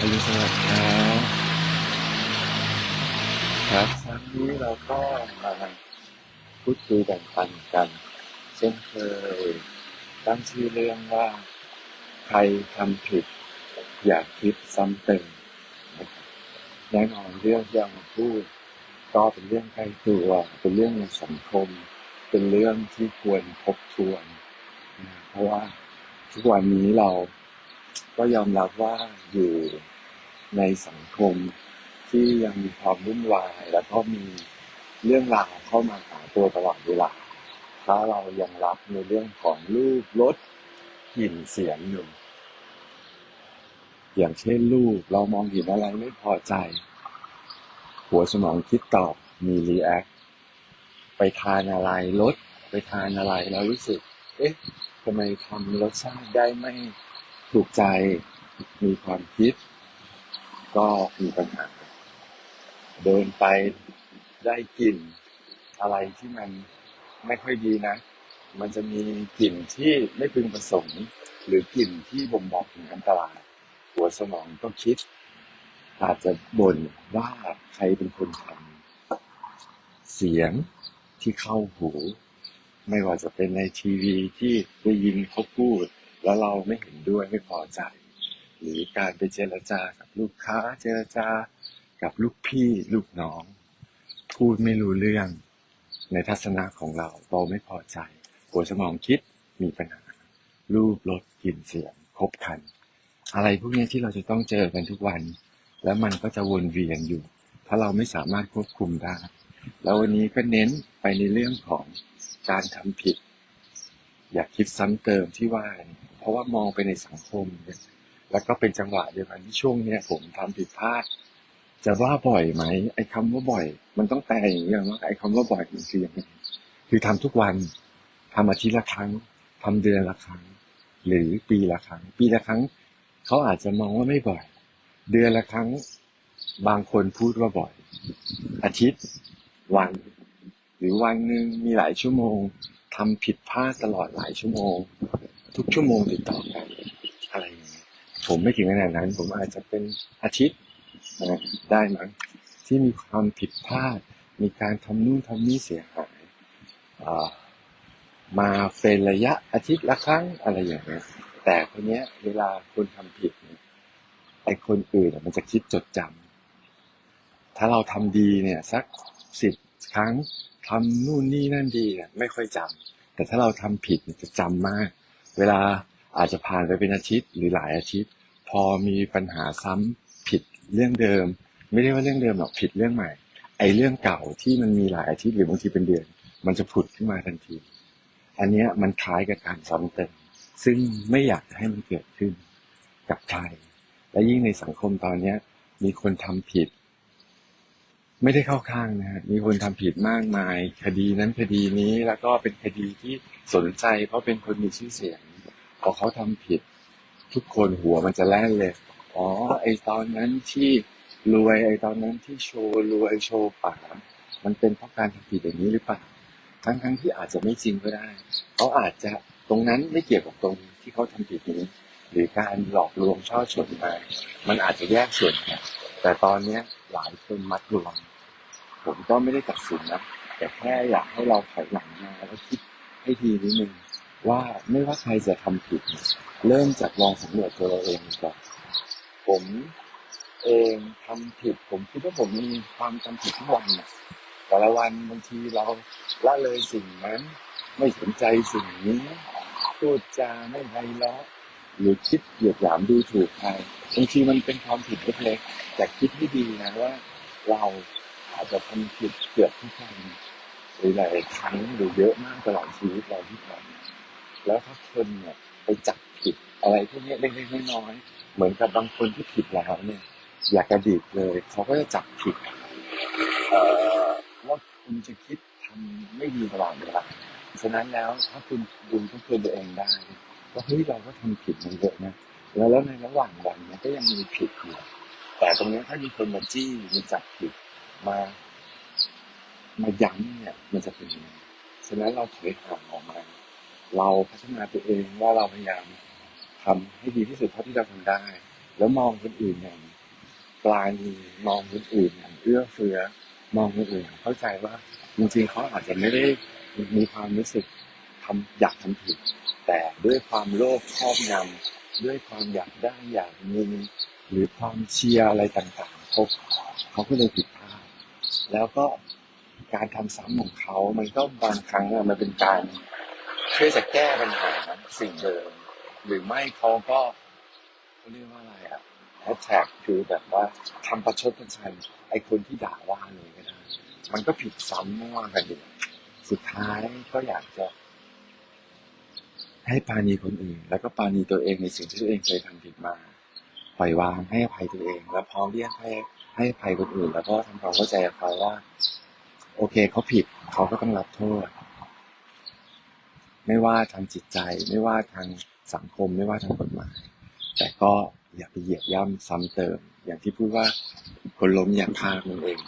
อรุสวัสดิ์ครับครับครั้งนี้เราก็มาพูดคุยแบ่งปันกัน เช่นเคยตั้งชื่อเรื่องว่าใครทำผิด อย่าคิดซ้ำเติมนะครับแน่นอนเรื่องที่เอามาพูด ก็เป็นเรื่องใกล้ตัว เป็นเรื่องในสังคม เป็นเรื่องที่ควรทบทวน เพราะว่าทุกวันนี้เรา ก็ยอมรับว่าอยู่ในสังคมที่ยังมีความวุ่นวาย แล้วก็มีเรื่องราวเข้ามาหาตัวตลอดเวลาถ้าเรายังรับในเรื่องของรูปรสกลิ่นเสียงอยู่อย่างเช่นรูปเรามองเห็นอะไรไม่พอใจ หัวสมองคิดตอบมีรีแอคไปทานอะไรรสไปทานอะไรแล้วรู้สึก เอ๊ะทำไมทำรสชาติได้ไม่ ถูกใจ มีความคิด ก็มีปัญหา เดินไปได้กลิ่นอะไรที่มันไม่ค่อยดีนะ มันจะมีกลิ่นที่ไม่พึงประสงค์หรือกลิ่นที่บ่งบอกถึงอันตราย หัวสมองก็คิด อาจจะบ่นว่าใครเป็นคนทำเสียงที่เข้าหู ไม่ว่าจะเป็นในทีวีที่ได้ยินเขาพูด แล้วเราไม่เห็นด้วยไม่พอใจ หรือการไปเจรจากับลูกค้าเจรจากับลูกพี่ลูกน้อง พูดไม่รู้เรื่องในทัศนะของเราเราไม่พอใจ หัวสมองคิดมีปัญหา รูปรสกลิ่นเสียงครบคัน อะไรพวกนี้ที่เราจะต้องเจอกันทุกวัน แล้วมันก็จะวนเวียนอยู่ ถ้าเราไม่สามารถควบคุมได้ แล้ววันนี้ก็เน้นไปในเรื่องของการทำผิด อย่าคิดซ้ำเติมที่ว่า ราะว่ามองไปในสังคมเนี่ยแล้วก็เป็นจังหวะเดียวกันที่ช่วงเนี้ยผมทำผิดพลาด จะว่าบ่อยไหมไอ้คำว่าบ่อย มันต้องแปลอย่างนี้ก่อนว่าไอ้คำว่าบ่อยมันคือยังไงคือทำทุกวันทำอาทิตย์ละครั้งทำเดือนละครั้ง หรือปีละครั้ง ปีละครั้งเขาอาจจะมองว่าไม่บ่อย เดือนละครั้ง บางคนพูดว่าบ่อย อาทิตย์ วัน หรือวันหนึ่งมีหลายชั่วโมงทำผิดพลาดตลอดหลายชั่วโมง ทุกชั่วโมงติดต่อกัน อะไรอย่างเงี้ยผมไม่ถึงขนาดนั้น ผมอาจจะเป็นอาทิตย์นะได้มั้งที่มีความผิดพลาด มีการทำนู่นทำนี่เสียหายมาเป็นระยะอาทิตย์ละครั้งอะไรอย่างเงี้ยแต่คนเนี้ย เวลาคนทำผิดเนี่ยไอ้คนอื่นมันจะคิดจดจำถ้าเราทำดีเนี่ย สักสิบครั้งทำนู่นนี่นั่นดีเนี่ยไม่ค่อยจำแต่ถ้าเราทำผิดเนี่ยจะจำมาก เวลาอาจจะผ่านไปเป็นอาทิตย์หรือหลายอาทิตย์ พอมีปัญหาซ้ำผิดเรื่องเดิม ไม่ได้ว่าเรื่องเดิมหรอกผิดเรื่องใหม่ ไอ้เรื่องเก่าที่มันมีหลายอาทิตย์หรือบางทีเป็นเดือน มันจะผุดขึ้นมาทันที อันนี้มันคล้ายกับการซ้ำเติมซึ่งไม่อยากจะให้มันเกิดขึ้นกับใครและยิ่งในสังคมตอนเนี้ยมีคนทำผิด ไม่ได้เข้าข้างนะฮะมีคนทำผิดมากมาย คดีนั้นคดีนี้แล้วก็เป็นคดีที่สนใจ เพราะเป็นคนมีชื่อเสียงพอเขาทำผิด ทุกคนหัวมันจะแล่นเลยอ๋อไอตอนนั้นที่รวยไอตอนนั้นที่โชว์รวยโชว์ป่ามันเป็นเพราะการทำผิดอย่างนี้หรือเปล่าทั้งทั้งๆที่อาจจะไม่จริงก็ได้เขาอาจจะตรงนั้นไม่เกี่ยวกับตรงที่เขาทำผิดนี้ หรือการหลอกลวงช่อฉนมามันอาจจะแยกส่วนกันแต่ตอนเนี้ยหลายคนมัดรวม ผมก็ไม่ได้ตัดสินนะแต่แค่อยากให้เราถอยหลังมาแล้วคิดให้ดีนิดนึงว่าไม่ว่าใครจะทำผิด เริ่มจากลองสำรวจตัวเราเองก่อนผมเองทำผิด ผมคิดว่าผมมีความจำผิดทุกวันแต่ละวันบางทีเราละเลยสิ่งนั้น ไม่สนใจสิ่งนี้พูดจาไม่ไพเราะหรือคิดเหยียดหยามดูถูกใครบางทีมันเป็นความผิดเล็กๆแต่คิดให้ดีนะว่า เรา อาจจะทำผิดเกือบทุกวันหรือหลายครั้งหรือเยอะมากตลอดชีวิตเราที่ผ่านมาแล้วถ้าคนเนี่ยไปจับผิดอะไรพวกนี้เล็กๆน้อยๆเหมือนกับบางคนที่ผิดแล้วเนี่ย อยากกระดิกเลยเขาก็จะจับผิดว่าคุณจะคิดทำไม่ดีตลอดเวลาฉะนั้นแล้วถ้าคุณดูทบทวนตัวเองได้ว่าเฮ้ยเราก็ทำผิดมันเยอะนะแล้วแล้วในระหว่างวันเนี่ยก็ยังมีผิดอยู่แต่ตรงนี้ถ้ามีคนมาจี้มาจับผิด มามาย้ำเนี่ย มันจะเป็นยังไงฉะนั้นเราถอยห่างออกมา เราพัฒนาตัวเองว่าเราพยายามทำให้ดีที่สุดเท่าที่เราทำได้ แล้วมองคนอื่นอย่างปลาณีมองคนอื่นอย่างเอื้อเฟื้อ มองคนอื่นอย่างเข้าใจว่าจริงๆเขาอาจจะไม่ได้มีความรู้สึกทำอยากทำผิด แต่ด้วยความโลภครอบงำด้วยความอยากได้อยากมีหรือความเชียร์อะไรต่างๆเขาเขาก็เลยผิด แล้วก็การทำซ้ำของเขามันก็บางครั้งมันเป็นการเพื่อจะแก้ปัญหาสิ่งเดิม หรือไม่เขาก็เขาเรียกว่าอะไรอะแฮชแท็กคือแบบว่าทำประชดประชันไอ้คนที่ด่าว่าเลยก็ได้มันก็ผิดซ้ำไม่ว่ากันอยู่สุดท้ายก็อยากจะ ให้ปาณีคนอื่น แล้วก็ปาณีตัวเองในสิ่งที่ตัวเองเคยทำผิดมาปล่อยวางให้อภัยตัวเอง แล้วพร้อมเรียกให้ ให้อภัยคนอื่น แล้วก็ทำความเข้าใจกับเขาว่า โอเคเขาผิดเขาก็ต้องรับโทษ ไม่ว่าทางจิตใจ ไม่ว่าทางสังคม ไม่ว่าทางกฎหมาย แต่ก็อย่าไปเหยียบย่ำซ้ำเติม อย่างที่พูดว่าคนล้มอย่าพากมันเอง